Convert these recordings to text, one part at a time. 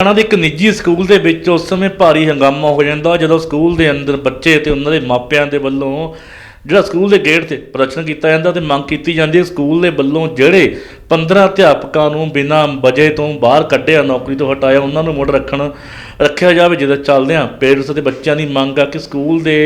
ਹਰਿਆਣਾ ਦੇ ਇੱਕ ਨਿੱਜੀ ਸਕੂਲ ਦੇ ਵਿੱਚ ਉਸ ਸਮੇਂ ਭਾਰੀ ਹੰਗਾਮਾ ਹੋ ਜਾਂਦਾ। ਜਦੋਂ ਸਕੂਲ ਦੇ ਅੰਦਰ ਬੱਚੇ ਤੇ ਉਹਨਾਂ ਦੇ ਮਾਪਿਆਂ ਦੇ ਵੱਲੋਂ ਜਿਹੜਾ ਸਕੂਲ ਦੇ ਗੇਟ ਤੇ ਪ੍ਰਦਰਸ਼ਨ ਕੀਤਾ ਜਾਂਦਾ ਤੇ ਮੰਗ ਕੀਤੀ ਜਾਂਦੀ ਹੈ ਸਕੂਲ ਦੇ ਵੱਲੋਂ ਜਿਹੜੇ 15 ਅਧਿਆਪਕਾਂ ਨੂੰ ਬਿਨਾਂ ਵਜ੍ਹਾ ਤੋਂ ਬਾਹਰ ਕੱਢਿਆ ਨੌਕਰੀ ਤੋਂ ਹਟਾਇਆ ਉਹਨਾਂ ਨੂੰ ਮੁੜ ਰੱਖਣ ਰੱਖਿਆ ਜਾਵੇ ਜਿਹਦੇ ਚੱਲਦਿਆਂ ਪੇਰੈਂਟਸ ਅਤੇ ਬੱਚਿਆਂ ਦੀ ਮੰਗ ਆ ਕਿ ਸਕੂਲ ਦੇ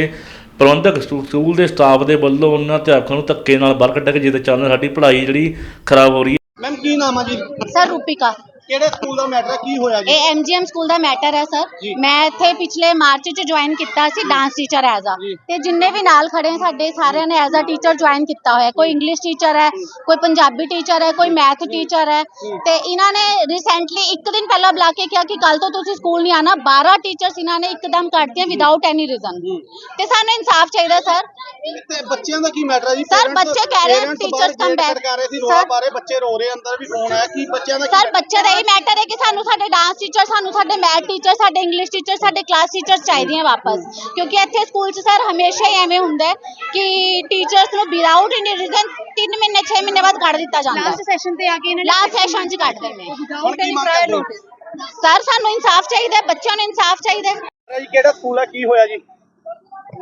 ਪ੍ਰਬੰਧਕ ਸਕੂ- ਸਕੂਲ ਦੇ ਸਟਾਫ ਦੇ ਵੱਲੋਂ ਉਹਨਾਂ ਅਧਿਆਪਕਾਂ ਨੂੰ ਧੱਕੇ ਨਾਲ ਬਾਹਰ ਕੱਢਿਆ ਕਿ ਜਿਹਦੇ ਚੱਲਦਿਆਂ ਸਾਡੀ ਪੜ੍ਹਾਈ ਜਿਹੜੀ ਖਰਾਬ ਹੋ ਰਹੀ ਹੈ। ਮੈਮ ਕੀ ਨਾਮ ਆ ਜੀ? ਸਰ ਰੂਪਿਕਾ। ਕਿਹੜੇ ਸਕੂਲ ਦਾ ਮੈਟਰ ਹੈ ਕੀ ਹੋਇਆ ਜੀ? ਇਹ ਐਮਜੀਐਮ ਸਕੂਲ ਦਾ ਮੈਟਰ ਹੈ ਸਰ। ਮੈਂ ਇੱਥੇ ਪਿਛਲੇ ਮਾਰਚ ਚ ਜੁਆਇਨ ਕੀਤਾ ਸੀ ਡਾਂਸ ਟੀਚਰ ਐਜ਼ ਆ। ਤੇ ਜਿੰਨੇ ਵੀ ਨਾਲ ਖੜੇ ਸਾਡੇ ਸਾਰਿਆਂ ਨੇ ਐਜ਼ ਆ ਟੀਚਰ ਜੁਆਇਨ ਕੀਤਾ ਹੋਇਆ। ਕੋਈ ਇੰਗਲਿਸ਼ ਟੀਚਰ ਹੈ ਕੋਈ ਪੰਜਾਬੀ ਟੀਚਰ ਹੈ ਕੋਈ ਮੈਥ ਟੀਚਰ ਹੈ। ਤੇ ਇਹਨਾਂ ਨੇ ਰੀਸੈਂਟਲੀ ਇੱਕ ਦਿਨ ਪਹਿਲਾਂ ਬੁਲਾ ਕੇ ਕਿਹਾ ਕਿ ਕੱਲ ਤੋਂ ਤੁਸੀਂ ਸਕੂਲ ਨਹੀਂ ਆਣਾ 12 ਟੀਚਰਸ ਇਹਨਾਂ ਨੇ ਇੱਕਦਮ ਕੱਢਤੀਆਂ ਵਿਦਆਊਟ ਐਨੀ ਰੀਜ਼ਨ ਤੇ ਸਾਨੂੰ ਇਨਸਾਫ ਚਾਹੀਦਾ ਸਰ। ਤੇ ਬੱਚਿਆਂ ਦਾ ਕੀ ਮੈਟਰ ਹੈ ਜੀ? Parents- ਬੱਚੇ ਕਹਿ ਰਹੇ come back. ਖੜਕਾ ਰਹੇ ਸੀ ਪਾ ਰਹੇ ਬੱਚੇ ਰੋ ਰਹੇ ਅੰਦਰ ਵੀ ਫੋਨ ਆਇਆ। ਕੀ ਬੱਚਿਆਂ ਦਾ ਸਰ? ਬੱਚੇ ਦਾ ਇਹ ਮੈਟਰ ਹੈ ਕਿ ਸਾਨੂੰ ਸਾਡੇ ਡਾਂਸ ਟੀਚਰ ਸਾਨੂੰ ਸਾਡੇ ਮੈਥ ਟੀਚਰ ਸਾਡੇ ਇੰਗਲਿਸ਼ ਟੀਚਰ ਸਾਡੇ ਕਲਾਸ ਟੀਚਰਸ ਚਾਹੀਦੀਆਂ ਵਾਪਸ? ਕਿਉਂਕਿ ਇੱਥੇ ਸਕੂਲ 'ਚ ਸਰ ਹਮੇਸ਼ਾ ਹੀ ਐਵੇਂ ਹੁੰਦਾ ਹੈ ਕਿ ਟੀਚਰਸ ਨੂੰ ਵਿਦਆਊਟ ਐਨੀ ਰੀਜ਼ਨ 3 ਮਹੀਨੇ 6 ਮਹੀਨੇ ਬਾਅਦ ਕੱਢ ਦਿੱਤਾ ਜਾਂਦਾ ਲਾਸਟ ਸੈਸ਼ਨ ਤੇ ਆ ਕੇ ਇਹਨਾਂ ਨੇ ਲਾਸਟ ਸੈਸ਼ਨ 'ਚ ਕੱਢ ਦਿੰਦੇ without any prior? Notice sir ਸਾਨੂੰ ਇਨਸਾਫ ਚਾਹੀਦਾ ਹੈ ਬੱਚਿਆਂ ਨੂੰ ਇਨਸਾਫ ਚਾਹੀਦਾ ਹੈ। ਜੀ ਕਿਹੜਾ ਸਕੂਲ ਹੈ ਕੀ ਹੋਇਆ ਜੀ?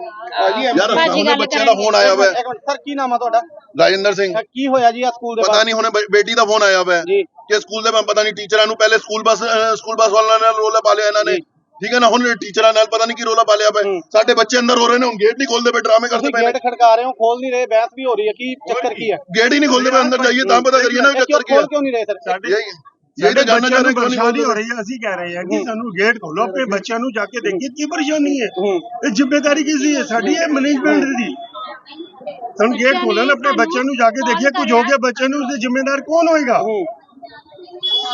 ਹਾਂ ਜੀ ਯਾਰ ਭਾਜੀ ਹੁਣੇ ਬੱਚਿਆਂ ਦਾ। ਫੋਨ ਆਇਆ ਹੋਇਆ ਇੱਕ ਮਿੰਟ ਸਰ ਕੀ ਨਾਮ ਆ ਤੁਹਾਡਾ? ਰਾਜਿੰਦਰ ਸਿੰਘ। ਅ, ਕੀ ਹੋਇਆ ਜੀ ਆ ਸਕੂਲ ਦੇ ਪਤਾ ਬਾਹਰ ਨਹੀਂ ਹੁਣੇ ਬ- ਬੇਟੀ ਦਾ ਫੋਨ ਆਇਆ ਹੋਇਆ ਜੀ। ਕਿ ਸਕੂਲ ਦੇ ਮੈਂ ਪਤਾ ਨਹੀਂ ਟੀਚਰਾਂ ਨੂੰ ਪਹਿਲੇ ਸਕੂਲ ਬੱਸ ਅਹ, ਸਕੂਲ ਬੱਸ ਵਾਲਿਆਂ ਨਾਲ ਰੋਲਾ ਪਾ ਲਿਆ ਇਹਨਾਂ ਨੇ। ਜੀ। ਠੀਕ ਹੈ ਨਾ ਹੁਣ ਟੀਚਰਾਂ ਨਾਲ ਪਤਾ ਨਹੀਂ ਕੀ ਰੋਲਾ ਪਾ ਲਿਆ ਪਿਆ ਹੂੰ। ਸਾਡੇ ਬੱਚੇ ਅੰਦਰ ਹੋ ਰਹੇ ਨੇ ਹੁਣ ਗੇਟ ਨਹੀਂ ਖੋਲਦੇ ਪਏ ਡਰਾਮੇ ਕਰਦੇ ਤੁਸੀਂ ਪਏ ਨੇ। ਗੇਟ ਖੜਕਾ ਰਹੇ ਹੋ ਖੋਲ ਨਹੀਂ ਰਹੇ ਬਹਿਸ ਵੀ ਹੋ ਰਹੀ ਹੈ ਕੀ ਚੱਕਰ ਕੀ ਹੈ? ਗੇਟ ਹੀ ਨਹੀਂ ਖੋਲਦੇ ਪਏ ਅੰਦਰ ਜਾਈਏ ਤਾਂ ਪਤਾ ਕਰੀਏ ਨਾ ਵੀ ਇਹ ਕਿਉਂ ਚੱਕਰ ਕੀ ਹੈ। ਖੋਲ ਕਿਉਂ ਨਹੀਂ ਰਹੇ ਸਰ? ਯਹੀ ਯਹੀ ਸਾਡੇ ਤਾਂ ਜਾਣਨਾ ਬੱਚਿਆਂ ਚਾਹ ਰਹੇ ਨੂੰ ਕਿਉਂ ਨਹੀਂ ਪਰੇਸ਼ਾਨੀ ਹੋ ਰਹੀ ਹੈ ਅਸੀਂ ਕਹਿ ਰਹੇ ਹਾਂ ਕਿ ਸਾਨੂੰ ਗੇਟ ਖੋਲੋ ਆਪਣੇ ਬੱਚਿਆਂ ਨੂੰ ਜਾ ਕੇ ਦੇਖੀਏ ਕੀ ਪਰੇਸ਼ਾਨੀ ਹੈ? ਇਹ ਜ਼ਿੰਮੇਵਾਰੀ ਕਿਸ ਦੀ ਹੈ ਸਾਡੀ ਹੈ ਮੈਨੇਜਮੈਂਟ ਦੀ। ਸਾਨੂੰ ਗੇਟ ਖੋਲਣ ਆਪਣੇ ਬੱਚਿਆਂ ਨੂੰ ਜਾ ਕੇ ਦੇਖੀਏ ਕੁਝ ਹੋ ਗਿਆ ਬੱਚਿਆਂ ਨੂੰ ਉਸਦੇ ਜ਼ਿੰਮੇਦਾਰ ਕੌਣ ਹੋਏਗਾ?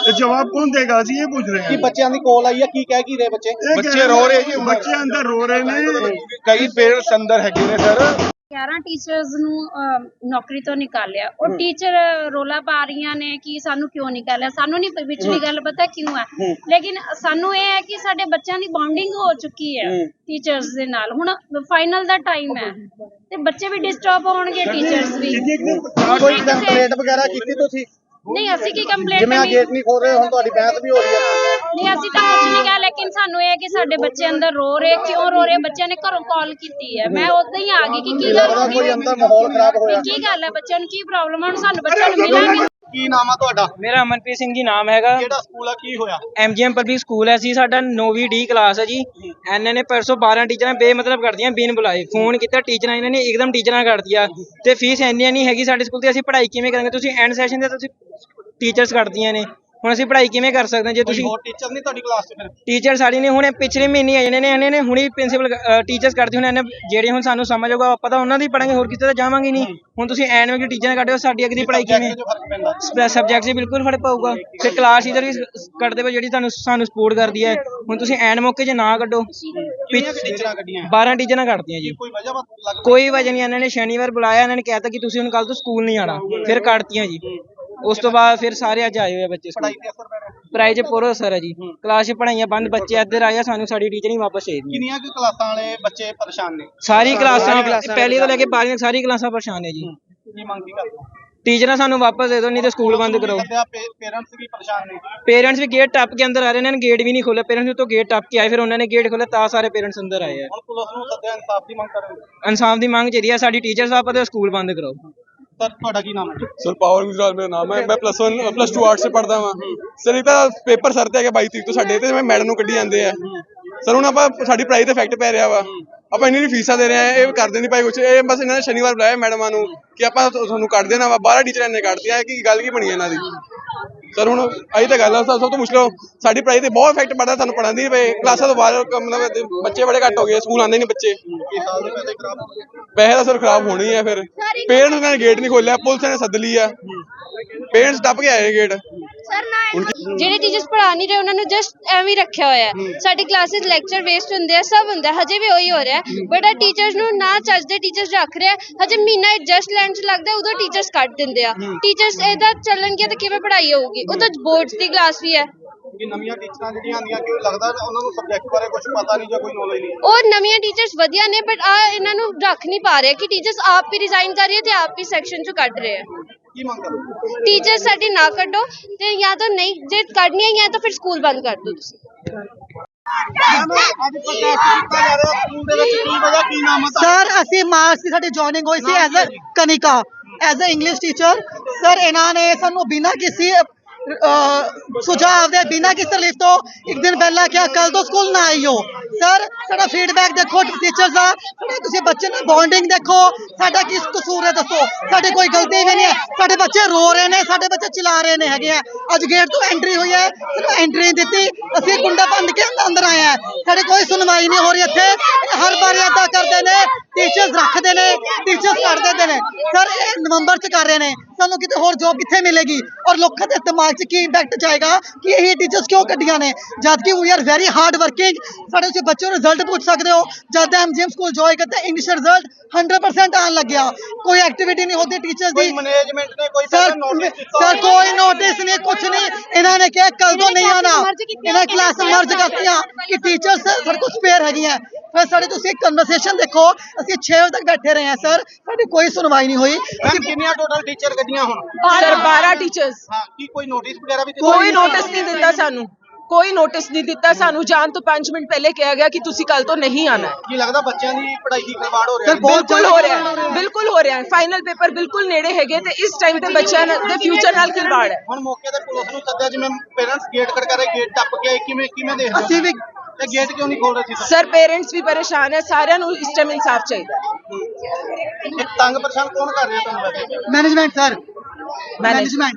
ਇਹ ਜਵਾਬ ਕੌਣ ਦੇਗਾ? ਅਸੀਂ ਇਹ ਪੁੱਛ ਰਹੇ ਕੀ ਹਾਂ ਬੱਚਿਆਂ ਦੀ ਕੋਲ ਆਈ ਹੈ? ਕੀ ਕਹਿ ਕੀ ਰਹੇ ਬੱਚੇ? ਇਹ ਕਹਿ ਰਹੇ ਨੇ, ਬੱਚੇ ਅੰਦਰ ਰੋ ਰਹੇ ਨੇ। ਕਈ ਪੇਰੈਂਟਸ ਅੰਦਰ ਹੈਗੇ ਨੇ ਸਰ। 11 ਟੀਚਰਸ ਨੂੰ ਅਹ, ਨੌਕਰੀ ਤੋਂ ਨਿਕਾਲਿਆ। ਉਹ ਟੀਚਰ ਰੋਲਾ ਪਾ ਰਹੀਆਂ ਨੇ ਕਿ ਸਾਨੂੰ ਕਿਉਂ ਨਿਕਾਲਿਆ? ਸਾਨੂੰ ਨਹੀਂ ਵਿਚਲੀ ਗੱਲ ਪਤਾ ਕਿਉਂ ਹੈ। ਲੇਕਿਨ ਸਾਨੂੰ ਇਹ ਹੈ ਕਿ ਸਾਡੇ ਬੱਚਿਆਂ ਦੀ ਬੌਂਡਿੰਗ ਹੋ ਚੁੱਕੀ ਹੈ ਟੀਚਰਸ ਦੇ ਨਾਲ। ਹੁਣ ਫਾਈਨਲ ਦਾ ਟਾਈਮ ਹੈ। ਤੇ ਬੱਚੇ ਵੀ ਡਿਸਟਰਬ ਹੋਣਗੇ ਟੀਚਰਸ ਵੀ। ਕੋਈ ਕੰਪਲੇਂਟ ਵਗੈਰਾ ਕੀਤੀ ਤੁਸੀਂ? ਨਹੀਂ ਅਸੀਂ ਕੀ ਕੰਪਲੇਂਟ ਜਿਵੇਂ ਆ ਗੇਟ ਨਹੀਂ ਖੋਲ ਰਹੇ ਹੁਣ ਤੁਹਾਡੀ ਬਹਿਸ ਵੀ ਹੋ ਰਹੀ ਹੈ। ਨਹੀਂ ਅਸੀਂ ਤਾਂ ਕੁਝ ਨਹੀਂ ਕਿਹਾ ਲੇਕਿਨ ਸਾਨੂੰ ਇਹ ਹੈ ਕਿ ਸਾਡੇ ਬੱਚੇ ਅੰਦਰ ਰੋ ਰਹੇ ਕਿਉਂ ਰੋ ਰਹੇ ਬੱਚਿਆਂ ਨੇ ਘਰੋਂ ਕਾਲ ਕੀਤੀ ਹੈ। ਮੈਂ ਉਦਾਂ ਹੀ ਆ ਗਈ ਕਿ ਕੀ ਗੱਲ ਹੋ ਕੋਈ ਗਈ ਅੰਦਰ ਮਾਹੌਲ ਖਰਾਬ ਹੋਇਆ? ਕੀ ਗੱਲ ਹੈ? ਬੱਚਿਆਂ ਨੂੰ ਕੀ ਪ੍ਰੋਬਲਮ ਹੈ ਹੁਣ ਸਾਨੂੰ ਬੱਚਿਆਂ ਨੂੰ ਮਿਲਾਂਗੇ ਕੀ ਨਾਮ ਆ ਤੁਹਾਡਾ? ਮੇਰਾ ਅਮਨਪ੍ਰੀਤ ਸਿੰਘ ਜੀ ਨਾਮ ਹੈਗਾ। ਕਿਹੜਾ ਸਕੂਲ ਆ? ਕੀ ਹੋਇਆ? ਐਮਜੀਐਮ ਪਬਲਿਕ ਸਕੂਲ ਹੈ ਸੀ ਸਾਡਾ 9ਵੀਂ ਡੀ ਕਲਾਸ ਹੈ ਜੀ। ਇਹਨਾਂ ਨੇ ਪਰਸੋਂ 12 ਟੀਚਰਾਂ ਬੇਮਤਲਬ ਕਰਦੀਆਂ ਬਿਨ ਬੁਲਾਏ। ਫੋਨ ਕੀਤਾ ਟੀਚਰਾਂ ਇਹਨਾਂ ਨੇ ਇੱਕਦਮ ਟੀਚਰਾਂ ਕੱਢਦੀਆਂ ਤੇ ਫੀਸ ਇੰਨੀ ਨਹੀਂ ਹੈਗੀ ਸਾਡੇ ਸਕੂਲ ਤੇ ਅਸੀਂ ਪੜ੍ਹਾਈ ਕਿਵੇਂ ਕਰਾਂਗੇ? ਤੁਸੀਂ ਐਂਡ ਸੈਸ਼ਨ ਤੇ ਤੁਸੀਂ ਟੀਚਰਸ ਕੱਢਦੀਆਂ ਨੇ। ਹੁਣ ਅਸੀਂ ਪੜ੍ਹਾਈ ਕਿਵੇਂ ਕਰ ਸਕਦੇ ਹਾਂ? ਜੇ ਤੁਸੀਂ ਹੋਰ ਟੀਚਰ ਨਹੀਂ ਤੁਹਾਡੀ ਕਲਾਸ 'ਚ ਫਿਰ? ਟੀਚਰ ਸਾਡੀ ਨੇ ਹੁਣੇ ਪਿਛਲੇ ਮਹੀਨੇ ਆਏ ਨੇ ਇਹਨਾਂ ਨੇ ਹੁਣੀ ਪ੍ਰਿੰਸੀਪਲ ਟੀਚਰਸ ਕਰਦੇ ਹੁਣ ਜਿਹੜੇ ਹੁਣ ਸਾਨੂੰ ਸਮਝ ਆਊਗਾ ਆਪਾਂ ਤਾਂ ਉਹਨਾਂ ਦੀ ਪੜਾਂਗੇ ਹੋਰ ਕਿਸੇ ਤਾਂ ਜਾਵਾਂਗੇ ਨਹੀਂ। ਹੁਣ ਤੁਸੀਂ ਐਨ ਵਿੱਚ ਟੀਚਰਾਂ ਕੱਢਿਓ ਸਾਡੀ ਅੱਗੇ ਦੀ ਪੜਾਈ ਕਿਵੇਂ? ਜੋ ਸਬਜੈਕਟ 'ਚ ਬਿਲਕੁਲ ਫ਼ਰਕ ਪਊਗਾ। ਫਿਰ ਕਲਾਸ ਟੀਚਰ ਵੀ ਕੱਢਦੇ ਪਏ ਜਿਹੜੀ ਤੁਹਾਨੂੰ ਸਾਨੂੰ ਸਪੋਰਟ ਕਰਦੀ ਹੈ। ਹੁਣ ਤੁਸੀਂ ਐਂਡ ਮੌਕੇ 'ਚ ਨਾ ਕੱਢੋ। ਕਿੰਨੀਆਂ ਕੁ ਟੀਚਰਾਂ ਕੱਢੀਆਂ? 12 ਟੀਚਰਾਂ ਕੱਢਦੀਆਂ ਜੀ। ਕੋਈ ਵਜ੍ਹਾ ਲੱਗ ਕੋਈ ਵਜ੍ਹਾ ਨਹੀਂ ਇਹਨਾਂ ਨੇ ਸ਼ਨੀਵਾਰ ਬੁਲਾਇਆ ਇਹਨਾਂ ਨੇ ਕਹਿਤਾ ਕਿ ਤੁਸੀਂ ਹੁਣ ਕੱਲ ਤੋਂ ਸਕੂਲ ਨਹੀਂ ਆਣਾ ਫਿਰ ਕੱਢਤੀਆਂ ਜੀ। ਉਸ ਤੋਂ ਬਾਅਦ ਫਿਰ ਸਾਰੇ ਅੱਜ ਆਏ ਹੋਏ ਆ ਬੱਚੇ ਸਕੂਲ ਪੜਾਈ ਤੇ ਅਸਰ ਪੈ ਰਿਹਾ। ਪ੍ਰਾਈਜ਼ ਪੂਰਾ ਸਰ ਹੈ ਜੀ। ਕਲਾਸ 'ਚ ਪੜਾਈਆਂ ਬੰਦ ਬੱਚੇ ਇੱਧਰ ਆਏ ਆ ਸਾਨੂੰ ਸਾਡੀ ਟੀਚਰ ਹੀ ਵਾਪਸ ਚਾਹੀਦੀ ਕਿੰਨੀਆਂ ਕੁ ਕਲਾਸਾਂ ਵਾਲੇ ਬੱਚੇ ਪਰੇਸ਼ਾਨ ਨੇ? ਸਾਰੀ ਕਲਾਸਾਂ ਪਹਿਲੀ ਤੋਂ ਲੈ ਕੇ 12ਵੀਂ ਤੱਕ ਸਾਰੀ ਕਲਾਸਾਂ ਪਰੇਸ਼ਾਨ ਨੇ ਜੀ। ਕੀ ਮੰਗ ਕੀ ਕਰਦੇ ਹੋ? ਟੀਚਰਾਂ ਸਾਨੂੰ ਵਾਪਸ ਦੇ ਦਿਓ ਨਹੀਂ ਤੇ ਸਕੂਲ ਬੰਦ ਕਰੋ। ਪੇਰੈਂਟਸ ਵੀ ਪਰੇਸ਼ਾਨ ਨੇ। ਪੇਰੈਂਟਸ ਵੀ ਗੇਟ ਟੱਪ ਕੇ ਅੰਦਰ ਆ ਰਹੇ ਨੇ ਗੇਟ ਵੀ ਨਹੀਂ ਖੋਲ੍ਹਿਆ। ਪੇਰੈਂਟਸ ਤੋਂ ਗੇਟ ਟੱਪ ਕੇ ਆਏ ਫਿਰ ਉਹਨਾਂ ਨੇ ਗੇਟ ਖੋਲ੍ਹਿਆ ਤਾਂ ਸਾਰੇ ਪੇਰੈਂਟਸ ਅੰਦਰ ਆਏ ਆ। ਹੁਣ ਪੁਲਿਸ ਨੂੰ ਸੱਦਿਆ ਇਨਸਾਫ ਦੀ ਮੰਗ ਕਰ ਰਹੇ ਹੋ? ਇਨਸਾਫ ਦੀ ਮੰਗ ਚਾਹੀਦੀ ਹੈ ਸਾਡੀ ਟੀਚਰਸ ਵਾਪਸ ਸਕੂਲ ਬੰਦ ਕਰਾਓ ਸਰ, ਤੁਹਾਡਾ ਕੀ ਨਾਮ ਹੈ ਸਰ, ਪਾਵਰ ਗੁਜਰਾਲ ਮੇਰਾ ਨਾਮ ਹੈ। ਮੈਂ ਪਲੱਸ 1 ਪਲੱਸ 2 ਆਰਟਸ 'ਚ ਪੜਦਾ ਵਾਂ। ਸਰ, ਇਹ ਤਾਂ ਪੇਪਰ ਸਰ ਤੇ ਹੈਗੇ 22 ਤਰੀਕ ਤੋਂ ਸਾਡੇ ਤੇ ਮੈਂ ਮੈਡਮ ਨੂੰ ਕੱਢੀ ਜਾਂਦੇ ਆ। ਸਰ, ਹੁਣ ਆਪਾਂ ਸਾਡੀ ਪੜ੍ਹਾਈ ਤੇ ਇਫੈਕਟ ਪੈ ਰਿਹਾ ਵਾ। ਆਪਾਂ ਇਹਨਾਂ ਦੀ ਫੀਸਾਂ ਦੇ ਰਹੇ ਆ, ਇਹ ਕਰਦੇ ਨਹੀਂ ਭਾਈ ਕੁਛ। ਇਹ ਬਸ ਇਹਨਾਂ ਨੇ ਸ਼ਨੀਵਾਰ ਬੁਲਾਇਆ ਮੈਡਮਾਂ ਨੂੰ ਕਿ ਆਪਾਂ ਤੁਹਾਨੂੰ ਕੱਢ ਦੇਣਾ ਵਾ। 12 ਟੀਚਰਾਂ ਨੇ ਕੱਢ ਦਿਆ ਕਿ ਗੱਲ ਕੀ ਬਣੀ ਇਹਨਾਂ ਦੀ? ਸਰ ਹੁਣ ਆਹੀ ਤਾਂ ਗੱਲ ਆ ਸਭ ਸਭ ਤੋਂ ਮੁਸ਼ਕਲ ਸਾਡੀ ਪੜ੍ਹਾਈ ਤੇ ਬਹੁਤ ਇਫੈਕਟ ਪੜਦਾ ਸਾਨੂੰ ਪੜਾਉਂਦੀ ਨਹੀਂ ਪਏ। ਕਲਾਸਾਂ ਤੋਂ ਬਾਹਰ ਮਤਲਬ ਬੱਚੇ ਬੜੇ ਘੱਟ ਹੋ ਗਏ, ਸਕੂਲ ਆਉਂਦੇ ਨਹੀਂ ਬੱਚੇ। ਪੈਸੇ ਖਰਾਬ ਤਾਂ ਸਰ ਖਰਾਬ ਹੋਣੀ ਹੈ ਫਿਰ। ਪੇਰੈਂਟਸ ਨੇ ਗੇਟ ਨਹੀਂ ਖੋਲਿਆ ਪੁਲਿਸ ਨੇ ਸੱਦ ਲਈ ਆ। ਪੇਰੈਂਟਸ ਟੱਪ ਕੇ ਆਏ ਗੇਟ। ਜਿਹੜੇ ਟੀਚਰਸ ਪੜ੍ਹਾ ਨਹੀਂ ਰਹੇ ਉਹਨਾਂ ਨੂੰ ਜਸਟ ਐਵੇਂ ਹੀ ਰੱਖਿਆ ਹੋਇਆ ਹੈ। ਸਾਡੀ ਕਲਾਸਿਸ ਲੈਕਚਰ ਵੇਸਟ ਹੁੰਦੇ ਆ ਸਭ ਹੁੰਦਾ ਹੈ, ਹਜੇ ਵੀ ਉਹੀ ਹੋ ਰਿਹਾ ਬਟ ਆ ਟੀਚਰਸ ਨੂੰ ਨਾ ਚੱਜਦੇ ਟੀਚਰਸ ਰੱਖ ਰਿਹਾ ਹਜੇ ਮਹੀਨਾ ਜਸਟ ਲੈਣ ਚ ਲੱਗਦਾ ਉਦੋਂ ਟੀਚਰਸ ਕੱਢ ਦਿੰਦੇ ਆ। ਟੀਚਰਸ ਇਹਦਾ ਚੱਲਣਗੇ ਤਾਂ ਕਿਵੇਂ ਪੜ੍ਹਾਈ ਹੋਊਗੀ? ਉਹ ਤਾਂ ਬੋਰਡਸ ਦੀ ਕਲਾਸ ਵੀ ਹੈ। ਕਿ ਨਵੀਆਂ ਟੀਚਰਾਂ ਜਿਹੜੀਆਂ ਆਉਂਦੀਆਂ ਕਿ ਲੱਗਦਾ ਉਹਨਾਂ ਨੂੰ ਸਬਜੈਕਟ ਬਾਰੇ ਕੁਝ ਪਤਾ ਨਹੀਂ ਜਾਂ ਕੋਈ ਨੌਲੇਜ ਨਹੀਂ? ਉਹ ਨਵੀਆਂ ਟੀਚਰਸ ਵਧੀਆ ਨੇ ਬਟ ਆ ਇਹਨਾਂ ਨੂੰ ਰੱਖ ਨਹੀਂ ਪਾ ਰਹੇ ਕਿ ਟੀਚਰਸ ਆਪ ਹੀ ਰਿਜ਼ਾਈਨ ਕਰ ਰਹੀ ਹੈ ਤੇ ਆਪ ਹੀ ਸੈਕਸ਼ਨ ਚੋਂ ਕੱਢ ਰਹੇ ਆ। ਕੀ ਮੰਗ ਕਰਦੇ ਟੀਚਰ ਸਾਡੀ ਨਾ ਕੱਢੋ ਤੇ ਜਾਂ ਤਾਂ ਨਹੀਂ ਜੇ ਕੱਢਣੀ ਹੈ ਜਾਂ ਤਾਂ ਫਿਰ ਸਕੂਲ ਬੰਦ ਕਰ ਦਿਓ ਤੁਸੀਂ? ਸਰ ਅਸੀਂ ਮਾਰਚ ਦੀ ਸਾਡੀ ਜੁਆਇਨਿੰਗ ਹੋਈ ਸੀ as a Kanika as a English teacher sir ਇਹਨਾਂ ਨੇ ਸਾਨੂੰ ਬਿਨਾਂ ਕਿਸੇ ਸੁਝਾਅ ਦੇ ਬਿਨਾਂ ਕਿਸ ਲਿਖ ਤੋਂ, ਇੱਕ ਦਿਨ ਪਹਿਲਾਂ ਕਿਹਾ ਕੱਲ ਤੋਂ ਸਕੂਲ ਨਾ ਆਈਓ ਸਰ ਸਾਡਾ ਫੀਡਬੈਕ ਦੇਖੋ ਟੀਚਰਸ ਦਾ, ਸਾਡੇ ਤੁਸੀਂ ਬੱਚੇ ਨਾਲ ਬੌਂਡਿੰਗ ਦੇਖੋ, ਸਾਡਾ ਕਿਸ ਕਸੂਰ ਹੈ ਦੱਸੋ? ਸਾਡੀ ਕੋਈ ਗਲਤੀ ਵੀ ਨਹੀਂ ਹੈ। ਸਾਡੇ ਬੱਚੇ ਰੋ ਰਹੇ ਨੇ, ਸਾਡੇ ਬੱਚੇ ਚਿਲਾ ਰਹੇ ਨੇ ਹੈਗੇ ਆ। ਅੱਜ ਗੇਟ ਤੋਂ ਐਂਟਰੀ ਹੋਈ ਹੈ, ਸਾਨੂੰ ਐਂਟਰੀ ਦਿੱਤੀ। ਅਸੀਂ ਗੁੰਡਾ ਬੰਦ ਕੇ ਅੰਦਰ ਆਏ ਆ ਸਾਡੀ ਕੋਈ ਸੁਣਵਾਈ ਨਹੀਂ ਹੋ ਰਹੀ ਇੱਥੇ। ਹਰ ਵਾਰ ਏਦਾਂ ਕਰਦੇ ਨੇ। ਟੀਚਰਸ ਰੱਖਦੇ ਨੇ ਟੀਚਰਸ ਕੱਢ ਦਿੰਦੇ ਨੇ। ਸਰ ਇਹ ਨਵੰਬਰ ਚ ਕਰ ਰਹੇ ਨੇ। ਸਾਨੂੰ ਕਿਤੇ ਹੋਰ ਜੋਬ ਕਿੱਥੇ ਮਿਲੇਗੀ? ਔਰ ਲੋਕਾਂ ਦੇ ਦਿਮਾਗ 'ਚ ਕੀ ਇੰਪੈਕਟ ਜਾਏਗਾ? ਕਿ ਇਹ ਟੀਚਰਸ ਕਿਉਂ ਕੱਢੀਆਂ ਨੇ? ਜਦ ਕਿ we are very hard working ਸਾਡੇ ਤੁਸੀਂ ਬੱਚਿਆਂ ਨੂੰ ਰਿਜ਼ਲਟ ਪੁੱਛ ਸਕਦੇ ਹੋ। ਜਦ ਐਮਜੀਐਮ ਸਕੂਲ ਜੁਆਇਨ ਕਰਤੇ ਇੰਗਲਿਸ਼ ਰਿਜ਼ਲਟ 100% ਆਉਣ ਲੱਗਿਆ। ਕੋਈ ਐਕਟੀਵਿਟੀ ਨਹੀਂ ਹੁੰਦੀ ਟੀਚਰਸ ਕੋਈ ਦੀ ਮੈਨੇਜਮੈਂਟ ਨੇ ਕੋਈ ਸਰ ਨੋਟਿਸ ਸਰ ਕੋਈ ਨੋਟਿਸ ਨਹੀਂ ਕੁਝ ਨਹੀਂ। ਇਹਨਾਂ ਨੇ ਕਿਹਾ ਕੱਲ ਤੋਂ ਨਹੀਂ ਆਣਾ ਇਹਨਾਂ ਕਲਾਸ ਮਰਜ ਕਰਤੀਆਂ ਕਿ ਟੀਚਰਸ ਸਾਡੇ ਕੋਲ ਸਪੇਅਰ ਹੈਗੀਆਂ। ਸਾਡੇ ਤੁਸੀਂ ਕਨਵਰਸੇਸ਼ਨ ਦੇਖੋ ਅਸੀਂ 6 ਵਜੇ ਤੱਕ ਬੈਠੇ ਰਹੇ ਹਾਂ ਸਰ ਸਾਡੀ ਕੋਈ ਸੁਣਵਾਈ ਨਹੀਂ ਹੋਈ। ਮੈਮ ਕਿੰਨੀਆਂ ਟੋਟਲ ਟੀਚਰ ਗੱਡੀਆਂ ਹੁਣ? ਸਰ 12 ਟੀਚਰਸ ਹਾਂ ਕੀ ਕੋਈ ਨੋਟਿਸ ਵਗੈਰਾ ਵੀ ਦਿੱਤਾ ਕੋਈ ਨੋਟਿਸ ਨਹੀਂ ਦਿੱਤਾ ਸਾਨੂੰ। ਕੋਈ ਨੋਟਿਸ ਨਹੀਂ ਦਿੱਤਾ ਸਾਨੂੰ। ਜਾਣ ਤੋਂ 5 ਮਿੰਟ ਪਹਿਲੇ ਕਿਹਾ ਗਿਆ ਕਿ ਤੁਸੀਂ ਕੱਲ ਤੋਂ ਨਹੀਂ ਆਣਾ ਕੀ ਲੱਗਦਾ ਬੱਚਿਆਂ ਦੀ ਪੜ੍ਹਾਈ ਦੀ ਖਿਲਵਾੜ ਹੋ ਰਿਹਾ ਸਰ ਬਹੁਤ ਬਿਲਕੁਲ ਹੋ ਰਿਹਾ ਹੈ। ਬਿਲਕੁਲ ਹੋ ਰਿਹਾ ਹੈ। ਫਾਈਨਲ ਪੇਪਰ ਬਿਲਕੁਲ ਨੇੜੇ ਹੈਗੇ ਤੇ ਇਸ ਟਾਈਮ ਤੇ ਬੱਚਿਆਂ ਦੇ ਫਿਊਚਰ ਨਾਲ ਖਿਲਵਾੜ ਹੈ। ਹੁਣ ਮੌਕੇ ਤੇ ਪੁਲਿਸ ਨੂੰ ਸੱਦਿਆ ਜਿਵੇਂ ਪੇਰੈਂਟਸ ਗੇਟ ਖੜਕਾ ਰਹੇ ਗੇਟ ਟੱਪ ਕੇ ਆਏ, ਕਿਵੇਂ ਕਿਵੇਂ ਦੇਖਦੇ ਹੋ? ਅਸੀਂ ਵੀ ਇਹ ਗੇਟ ਕਿਉਂ ਨਹੀਂ ਖੋਲ ਰਹੇ ਸੀ? ਸਰ ਪੇਰੈਂਟਸ ਵੀ ਪਰੇਸ਼ਾਨ ਹੈ ਸਾਰਿਆਂ ਨੂੰ ਇਸ ਟਾਈਮ ਇਨਸਾਫ ਚਾਹੀਦਾ ਹੈ। ਇਹ ਤੰਗ ਪਰੇਸ਼ਾਨ ਕੌਣ ਕਰ ਰਿਹਾ ਤੁਹਾਨੂੰ ਵੈਸੇ ਮੈਨੇਜਮੈਂਟ ਸਰ. ਮੈਨੇਜਮੈਂਟ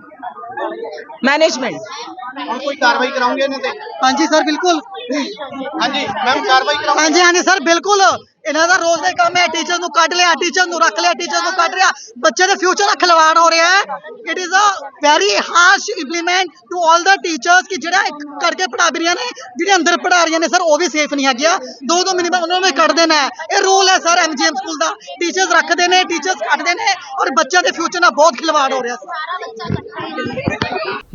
ਮੈਨੇਜਮੈਂਟ ਹੁਣ ਕੋਈ ਕਾਰਵਾਈ ਕਰਾਉਂਗੇ ਇਹਨਾਂ ਤੇ? ਹਾਂਜੀ ਸਰ ਬਿਲਕੁਲ। ਹਾਂਜੀ ਮੈਮ ਕਾਰਵਾਈ ਕਰਾਉਂਗੇ? ਹਾਂਜੀ ਹਾਂਜੀ ਸਰ ਬਿਲਕੁਲ। ਇਹਨਾਂ ਦਾ ਰੋਜ਼ ਦਾ ਕੰਮ ਹੈ ਟੀਚਰ ਨੂੰ ਕੱਢ ਲਿਆ ਟੀਚਰ ਨੂੰ ਰੱਖ ਲਿਆ ਟੀਚਰ ਨੂੰ ਕੱਢ ਰਿਹਾ ਬੱਚੇ ਦੇ ਫਿਊਚਰ ਦਾ ਖਿਲਵਾੜ ਹੋ ਰਿਹਾ ਹੈ। It is a very harsh implement to all the teachers ਕਿ ਜਿਹੜਾ ਕਰਕੇ ਪੜਾ ਰਹੀਆਂ ਨੇ, ਜਿਹੜੇ ਅੰਦਰ ਪੜਾ ਰਹੀਆਂ ਨੇ ਸਰ, ਉਹ ਵੀ ਸੇਫ ਨਹੀਂ ਹੈਗੀਆਂ। ਦੋ ਦੋ ਮਿੰਟ ਉਹਨਾਂ ਨੂੰ ਕੱਢ ਦੇਣਾ ਇਹ ਰੂਲ ਹੈ ਸਰ ਐਮਜੀਐਮ ਸਕੂਲ ਦਾ। ਟੀਚਰਸ ਰੱਖਦੇ ਨੇ ਟੀਚਰਸ ਕੱਢਦੇ ਨੇ ਔਰ ਬੱਚਿਆਂ ਦੇ ਫਿਊਚਰ ਨਾਲ ਬਹੁਤ ਖਿਲਵਾੜ ਹੋ ਰਿਹਾ ਸਰ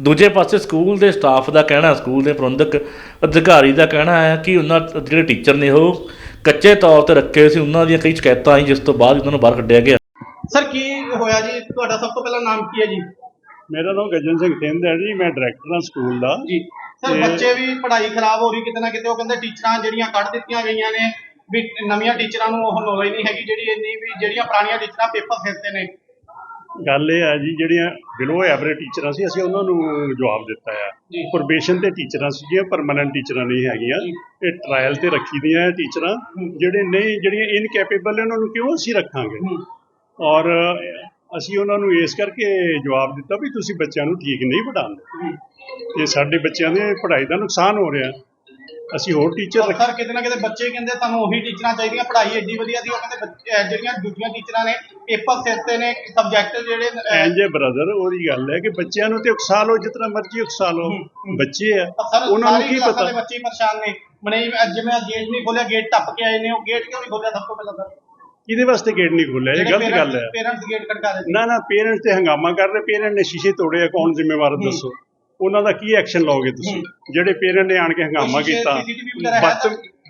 ਦੂਜੇ ਪਾਸੇ ਸਕੂਲ ਦੇ ਸਟਾਫ ਦਾ ਕਹਿਣਾ ਸਕੂਲ ਦੇ ਪ੍ਰਬੰਧਕ ਅਧਿਕਾਰੀ ਦਾ ਕਹਿਣਾ ਹੈ ਕਿ ਉਹਨਾਂ ਜਿਹੜੇ ਟੀਚਰ ਨੇ ਉਹ ਕੱਚੇ ਤੌਰ ਤੇ ਰੱਖੇ ਸੀ ਉਹਨਾਂ ਦੀਆਂ ਕਈ ਸ਼ਿਕਾਇਤਾਂ ਆਈ ਜਿਸ ਤੋਂ ਬਾਅਦ ਉਹਨਾਂ ਨੂੰ ਬਾਹਰ ਕੱਢਿਆ ਗਿਆ। ਸਰ ਕੀ ਹੋਇਆ ਜੀ? ਤੁਹਾਡਾ ਸਭ ਤੋਂ ਪਹਿਲਾਂ ਨਾਮ ਕੀ ਹੈ ਜੀ? ਮੇਰਾ ਨਾਮ ਗਜਨ ਸਿੰਘ ਥਿੰਦ ਹੈ ਜੀ ਮੈਂ ਡਾਇਰੈਕਟਰ ਹਾਂ ਸਕੂਲ ਦਾ। ਜੀ। ਸਰ ਬੱਚੇ ਵੀ ਪੜ੍ਹਾਈ ਖਰਾਬ ਹੋ ਰਹੀ ਕਿਤੇ ਨਾ ਕਿਤੇ ਉਹ ਕਹਿੰਦੇ ਟੀਚਰਾਂ ਜਿਹੜੀਆਂ ਕੱਢ ਦਿੱਤੀਆਂ ਗਈਆਂ ਨੇ ਵੀ ਨਵੀਆਂ ਟੀਚਰਾਂ ਨੂੰ ਉਹ ਨੌਲੇਜ ਨਹੀਂ ਹੈਗੀ ਜਿਹੜੀ ਇੰਨੀ ਵੀ ਜਿਹੜੀਆਂ ਪੁਰਾਣੀਆਂ ਟੀਚਰਾਂ ਪੇਪਰ ਸਿਰਤੇ ਨੇ। ਗੱਲ ਇਹ ਹੈ ਜੀ ਜਿਹੜੀਆਂ ਬਿਲੋ ਐਵਰੇਜ ਟੀਚਰਾਂ ਸੀ ਅਸੀਂ ਉਹਨਾਂ ਨੂੰ ਜਵਾਬ ਦਿੱਤਾ ਆ। ਪ੍ਰੋਬੇਸ਼ਨ ਤੇ ਟੀਚਰਾਂ ਸੀਗੀਆਂ ਪਰਮਨੈਂਟ ਟੀਚਰਾਂ ਨਹੀਂ ਹੈਗੀਆਂ। ਇਹ ਟ੍ਰਾਇਲ ਤੇ ਰੱਖੀ ਦੀਆਂ ਟੀਚਰਾਂ ਜਿਹੜੇ ਨਹੀਂ ਜਿਹੜੀਆਂ ਇਨਕੈਪੇਬਲ ਨੇ ਉਹਨਾਂ ਨੂੰ ਕਿਉਂ ਅਸੀਂ ਰੱਖਾਂਗੇ? ਔਰ ਅਸੀਂ ਉਹਨਾਂ ਨੂੰ ਇਸ ਕਰਕੇ ਜਵਾਬ ਦਿੱਤਾ ਵੀ ਤੁਸੀਂ ਬੱਚਿਆਂ ਨੂੰ ਠੀਕ ਨਹੀਂ ਪੜ੍ਹਾਉਂਦੇ। ਇਹ ਸਾਡੇ ਬੱਚਿਆਂ ਦੇ ਪੜ੍ਹਾਈ ਦਾ ਨੁਕਸਾਨ ਹੋ ਰਿਹਾ। ਅਸੀਂ ਹੋਰ ਟੀਚਰ ਰੱਖ। ਸਰ ਕਿਤੇ ਨਾ ਕਿਤੇ ਬੱਚੇ ਕਹਿੰਦੇ ਤੁਹਾਨੂੰ ਉਹੀ ਟੀਚਰਾਂ ਚਾਹੀਦੀਆਂ ਪੜ੍ਹਾਈ ਐਡੀ ਵਧੀਆ ਸੀ ਉਹ ਕਹਿੰਦੇ ਬੱਚੇ- ਅਹ ਜਿਹੜੀਆਂ ਦੂਜੀਆਂ ਟੀਚਰਾਂ ਨੇ ਪੇਪਰ ਸਿਰਤੇ ਨੇ ਸਬਜੈਕਟ ਜਿਹੜੇ ਅਹ, ਐਂਜੇ ਬ੍ਰਦਰ ਉਹਦੀ ਗੱਲ ਹੈ ਕਿ ਬੱਚਿਆਂ ਨੂੰ ਤੇ ਉਕਸਾ ਲਓ ਜਿਤਨਾ ਮਰਜ਼ੀ ਉਕਸਾ ਲਓ। ਬੱਚੇ ਆ ਸਰ ਉਹਨਾਂ ਨੂੰ ਸਾਰੀ ਕੀ ਪਤਾ? ਦੇ ਬੱਚੇ ਹੀ ਪਰੇਸ਼ਾਨ ਨੇ। ਮਨੇ ਜਿਵੇਂ ਗੇਟ ਨਹੀਂ ਖੋਲਿਆ ਗੇਟ ਟੱਪ ਕੇ ਆਏ ਨੇ ਉਹ ਗੇਟ ਕਿਉਂ ਨਹੀਂ ਖੋਲਿਆ ਸਭ ਤੋਂ ਪਹਿਲਾਂ ਸਰ? ਕਿਹਦੇ ਵਾਸਤੇ ਗੇਟ ਨਹੀਂ ਖੋਲਿਆ ਇਹ ਗਲਤ ਗੱਲ ਹੈ। ਪੇਰੈਂਟਸ ਗੇਟ ਖੜਕਾ ਰਹੇ ਨਾ ਨਾ ਪੇਰੈਂਟਸ ਤੇ ਹੰਗਾਮਾ ਕਰ ਰਹੇ ਪੇਰੈਂਟ ਨੇ ਸ਼ੀਸ਼ੇ ਤੋੜੇ ਆ ਕੌਣ ਜ਼ਿੰਮੇਵਾਰ ਹੈ। ਦੱਸੋ। ਉਹਨਾਂ ਦਾ ਕੀ ਐਕਸ਼ਨ ਲਓਗੇ ਤੁਸੀਂ? ਜਿਹੜੇ ਪੇਰੈਂਟ ਨੇ ਆਣ ਕੇ ਹੰਗਾਮਾ ਕੀਤਾ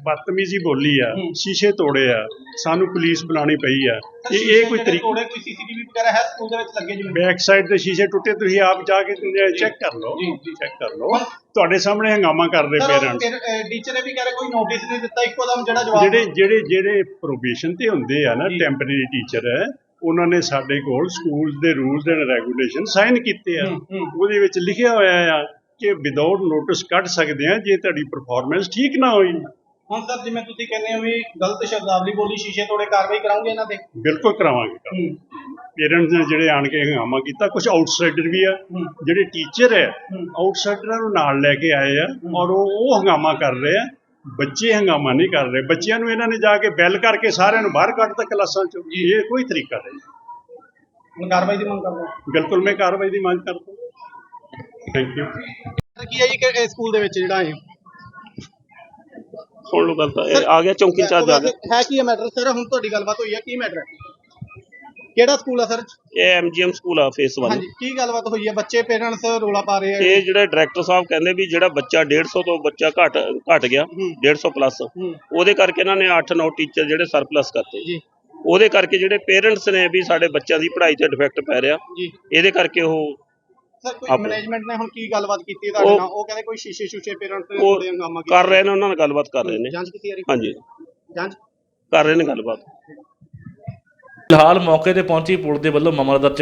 ਬਦਤਮੀਜ਼ੀ ਬੋਲੀ ਆ ਸ਼ੀਸ਼ੇ ਤੋੜੇ ਆ ਸਾਨੂੰ ਪੁਲਿਸ ਬੁਲਾਣੀ ਪਈ ਆ। ਇਹ ਇਹ ਕੋਈ ਤਰੀਕਾ ਤੋੜੇ ਕੋਈ ਸੀਸੀਟੀਵੀ ਵਗੈਰਾ ਹੈ ਸਕੂਲ ਦੇ ਵਿੱਚ ਲੱਗੇ ਜਿਵੇਂ? ਬੈਕ ਸਾਈਡ ਤੇ ਸ਼ੀਸ਼ੇ ਟੁੱਟੇ ਤੁਸੀਂ ਆਪ ਜਾ ਕੇ ਚੈੱਕ ਕਰ ਲਓ। ਚੈੱਕ ਕਰ ਲਓ। ਤੁਹਾਡੇ ਸਾਹਮਣੇ ਹੰਗਾਮਾ ਕਰਦੇ ਪੇਰੈਂਟਸ ਟੀਚਰ ਨੇ ਵੀ ਕਹਿ ਰਹੇ ਕੋਈ ਨੋਟਿਸ ਨਹੀਂ ਦਿੱਤਾ ਇੱਕੋ ਦਮ ਜਿਹੜਾ ਜਵਾਬ ਜਿਹੜੇ ਜਿਹੜੇ ਜਿਹੜੇ ਪ੍ਰੋਬੇਸ਼ਨ ਤੇ ਹੁੰਦੇ ਆ ਨਾ। ਟੈਂਪਰੇਰੀ ਟੀਚਰ ਹੈ ਉਹਨਾਂ ਨੇ ਸਾਡੇ ਕੋਲ ਸਕੂਲਸ ਦੇ ਰੂਲਸ ਐਂਡ ਰੈਗੂਲੇਸ਼ਨ ਸਾਈਨ ਕੀਤੇ ਆ। ਉਹਦੇ ਵਿੱਚ ਲਿਖਿਆ ਹੋਇਆ ਆ ਕਿ ਵਿਦਆਊਟ ਨੋਟਿਸ ਕੱਢ ਸਕਦੇ ਆ ਜੇ ਤੁਹਾਡੀ ਪਰਫਾਰਮੈਂਸ ਠੀਕ ਨਾ ਹੋਈ। ਹੁਣ ਸਰ ਜਿਵੇਂ ਤੁਸੀਂ ਕਹਿੰਦੇ ਹੋ ਵੀ ਗਲਤ ਸ਼ਬਦਾਵਲੀ ਬੋਲੀ ਸ਼ੀਸ਼ੇ ਤੋੜੇ ਕਾਰਵਾਈ ਕਰਾਉਂਗੇ ਇਹਨਾਂ ਤੇ? ਬਿਲਕੁਲ ਕਰਾਵਾਂਗੇ। ਪੇਰੈਂਟਸ ਨੇ ਜਿਹੜੇ ਆਣ ਕੇ ਹੰਗਾਮਾ ਕੀਤਾ ਕੁਝ ਆਊਟਸਾਈਡਰ ਵੀ ਆ। ਜਿਹੜੇ ਟੀਚਰ ਹੈ। ਆਊਟਸਾਈਡਰਾਂ ਨੂੰ ਨਾਲ ਲੈ ਕੇ ਆਏ ਆ ਔਰ ਉਹ ਹੰਗਾਮਾ ਕਰ ਰਹੇ ਆ। ਬੱਚੇ ਹੰਗਾਮਾ ਨਹੀਂ ਕਰ ਰਹੇ। ਬੱਚਿਆਂ ਨੂੰ ਇਹਨਾਂ ਨੇ ਜਾ ਕੇ ਬੈਲ ਕਰਕੇ ਸਾਰਿਆਂ ਨੂੰ ਬਾਹਰ ਕੱਢਤਾ ਕਲਾਸਾਂ ਚੋਂ। ਇਹ ਕੋਈ ਤਰੀਕਾ ਨਹੀਂ। ਹੁਣ ਕਾਰਵਾਈ ਦੀ ਮੰਗ ਕਰਦੇ ਬਿਲਕੁਲ ਮੈਂ ਕਾਰਵਾਈ ਦੀ ਮੰਗ ਕਰਦਾ। ਥੈਂਕ ਯੂ ਕੀ ਹੈ ਜੀ ਕਿ ਇਹ ਸਕੂਲ ਦੇ ਵਿੱਚ ਜਿਹੜਾ ਹੈ ਸੁਣ ਲਓ ਗੱਲ ਤਾਂ ਇਹ ਆ ਗਿਆ ਚੌਂਕੀ ਇੰਚਾਰਜ ਆ ਗਿਆ। ਹੈ ਕੀ ਹੈ ਮੈਟਰ? ਸਰ ਹੁਣ ਤੁਹਾਡੀ ਗੱਲਬਾਤ ਹੋਈ ਹੈ ਕੀ ਮੈਟਰ ਹੈ? ਕਿਹੜਾ ਸਕੂਲ ਹੈ ਸਰ? ਇਹ ਐਮਜੀਐਮ ਸਕੂਲ ਆ ਫੇਸ 1 ਹਾਂਜੀ ਕੀ ਗੱਲਬਾਤ ਹੋਈ ਹੈ ਬੱਚੇ ਪੇਰੈਂਟਸ ਰੋਲਾ ਪਾ ਰਹੇ ਆ? ਇਹ ਜਿਹੜੇ ਡਾਇਰੈਕਟਰ ਸਾਹਿਬ ਕਹਿੰਦੇ ਵੀ ਜਿਹੜਾ ਬੱਚਾ 150 ਤੋਂ ਬੱਚਾ ਘਟ ਘਟ ਗਿਆ 150 ਪਲੱਸ। ਉਹਦੇ ਕਰਕੇ ਇਹਨਾਂ ਨੇ 8-9 ਟੀਚਰ ਜਿਹੜੇ ਸਰਪਲਸ ਕਰਤੇ। ਜੀ। ਉਹਦੇ ਕਰਕੇ ਜਿਹੜੇ ਪੇਰੈਂਟਸ ਨੇ ਵੀ ਸਾਡੇ ਬੱਚਿਆਂ ਦੀ ਪੜ੍ਹਾਈ ਤੇ ਡਿਫੈਕਟ ਪੈ ਰਿਹਾ। ਜੀ। ਇਹਦੇ ਕਰਕੇ ਉਹ ਸਰ ਕੋਈ ਮੈਨੇਜਮੈਂਟ ਨੇ ਹੁਣ ਕੀ ਗੱਲਬਾਤ ਕੀਤੀ ਤੁਹਾਡੇ ਨਾਲ? ਉਹ ਕਹਿੰਦੇ ਕੋਈ ਸ਼ੀਸ਼ੇ ਸ਼ੂਸ਼ੇ ਪੇਰੈਂਟਸ ਨੇ ਥੋੜੇ ਹੰਗਾਮਾ ਕੀਤਾ ਕਰ ਰਹੇ ਨੇ ਉਹਨਾਂ ਨਾਲ ਗੱਲਬਾਤ ਕਰ ਰਹੇ ਨੇ। ਜਾਂਚ ਕੀਤੀ ਜਾ ਰਹੀ? ਹਾਂਜੀ। ਜਾਂਚ? ਕਰ ਰਹੇ ਨੇ ਗੱਲਬਾਤ। ਫਿਲਹਾਲ ਮੌਕੇ ਤੇ ਪਹੁੰਚੀ ਪੁਲਿਸ ਦੇ ਵੱਲੋਂ ਮਾਮਲਾ ਦਰਜ